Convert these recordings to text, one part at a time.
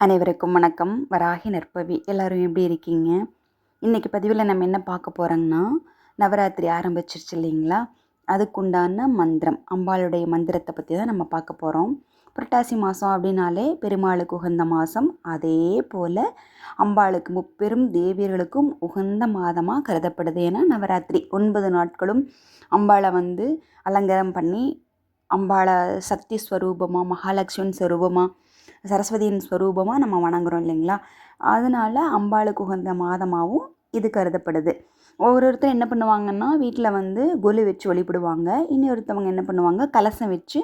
அனைவருக்கும் வணக்கம். வராகி நற்பவி. எல்லோரும் எப்படி இருக்கீங்க? இன்றைக்கி பதிவில் நம்ம என்ன பார்க்க போகிறோங்கன்னா நவராத்திரி ஆரம்பிச்சிருச்சு இல்லைங்களா? அதுக்குண்டான மந்திரம் அம்பாளுடைய மந்திரத்தை பற்றி தான் நம்ம பார்க்க போகிறோம் புரட்டாசி மாதம் அப்படின்னாலே பெருமாளுக்கு உகந்த மாதம் அதே போல் அம்பாளுக்கு முப்பெரும் தேவியர்களுக்கும் உகந்த மாதமாக கருதப்படுது. ஏன்னா நவராத்திரி ஒன்பது நாட்களும் அம்பாளை வந்து அலங்காரம் பண்ணி அம்பாளை சக்தி ஸ்வரூபமாக மகாலட்சுமி ஸ்வரூபமாக சரஸ்வதியின் ஸ்வரூபமாக நம்ம வணங்குறோம் இல்லைங்களா? அதனால் அம்பாளுக்கு உகந்த மாதமாகவும் இது கருதப்படுது. ஒவ்வொருத்தர் என்ன பண்ணுவாங்கன்னா வீட்டில் வந்து கொலு வச்சு வழிபடுவாங்க. இன்னொருத்தவங்க என்ன பண்ணுவாங்க கலசம் வச்சு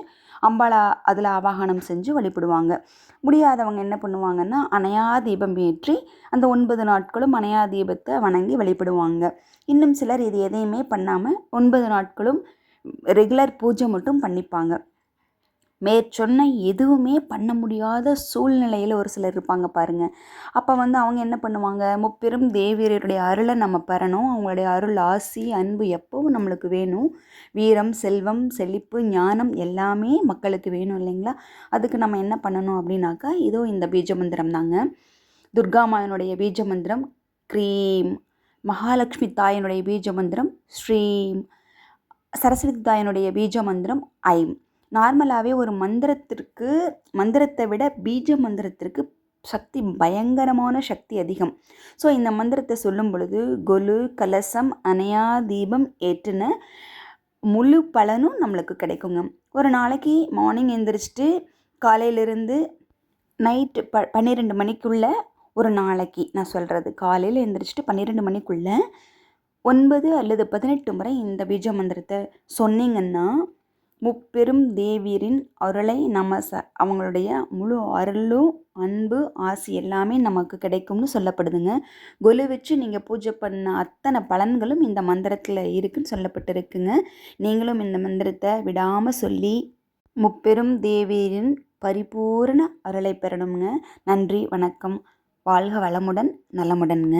அம்பாளை அதில் ஆவாகனம் செஞ்சு வழிபடுவாங்க. முடியாதவங்க என்ன பண்ணுவாங்கன்னா அணையா தீபம் ஏற்றி அந்த ஒன்பது நாட்களும் அணையா தீபத்தை வணங்கி வழிபடுவாங்க. இன்னும் சிலர் இது எதையுமே பண்ணாமல் ஒன்பது நாட்களும் ரெகுலர் பூஜை மட்டும் பண்ணிப்பாங்க. மேற்சொன்ன எதுவுமே பண்ண முடியாத சூழ்நிலையில் ஒரு சிலர் இருப்பாங்க பாருங்கள் அப்போ வந்து அவங்க என்ன பண்ணுவாங்க? முப்பெரும் தேவியருடைய அருளை நம்ம பெறணும். அவங்களுடைய அருள் ஆசி அன்பு எப்பவும் நம்மளுக்கு வேணும். வீரம் செல்வம் செழிப்பு ஞானம் எல்லாமே மக்களுக்கு வேணும் இல்லைங்களா? அதுக்கு நம்ம என்ன பண்ணணும் அப்படின்னாக்கா இதோ இந்த பீஜ மந்திரம் தாங்க. துர்காமாயனுடைய பீஜ மந்திரம் க்ரீம். மகாலட்சுமி தாயனுடைய பீஜ மந்திரம் ஸ்ரீம். சரஸ்வதி தாயனுடைய பீஜ மந்திரம் ஐம். நார்மலாகவே ஒரு மந்திரத்திற்கு மந்திரத்தை விட பீஜ மந்திரத்திற்கு சக்தி பயங்கரமான சக்தி அதிகம். ஸோ இந்த மந்திரத்தை சொல்லும் பொழுது கொலு கலசம் அணையா தீபம் ஏற்றுன முழு பலனும் நம்மளுக்கு கிடைக்குங்க. ஒரு நாளைக்கு மார்னிங் எழுந்திரிச்சிட்டு காலையிலேருந்து நைட்டு ப பன்னிரெண்டு மணிக்குள்ளே ஒரு நாளைக்கு நான் சொல்கிறது காலையில் எழுந்திரிச்சிட்டு பன்னிரெண்டு மணிக்குள்ளே ஒன்பது அல்லது பதினெட்டு முறை இந்த பீஜ மந்திரத்தை சொன்னீங்கன்னா முப்பெரும் தேவியரின் அருளை நம்ம ச அவங்களுடைய முழு அருளும் அன்பு ஆசி எல்லாமே நமக்கு கிடைக்கும்னு சொல்லப்படுதுங்க. கொலு வச்சு நீங்கள் பூஜை பண்ண அத்தனை பலன்களும் இந்த மந்திரத்தில் இருக்குன்னு சொல்லப்பட்டிருக்குங்க. நீங்களும் இந்த மந்திரத்தை விடாமல் சொல்லி முப்பெரும் தேவியரின் பரிபூர்ண அருளை பெறணுங்க நன்றி வணக்கம். வாழ்க வளமுடன் நலமுடனுங்க.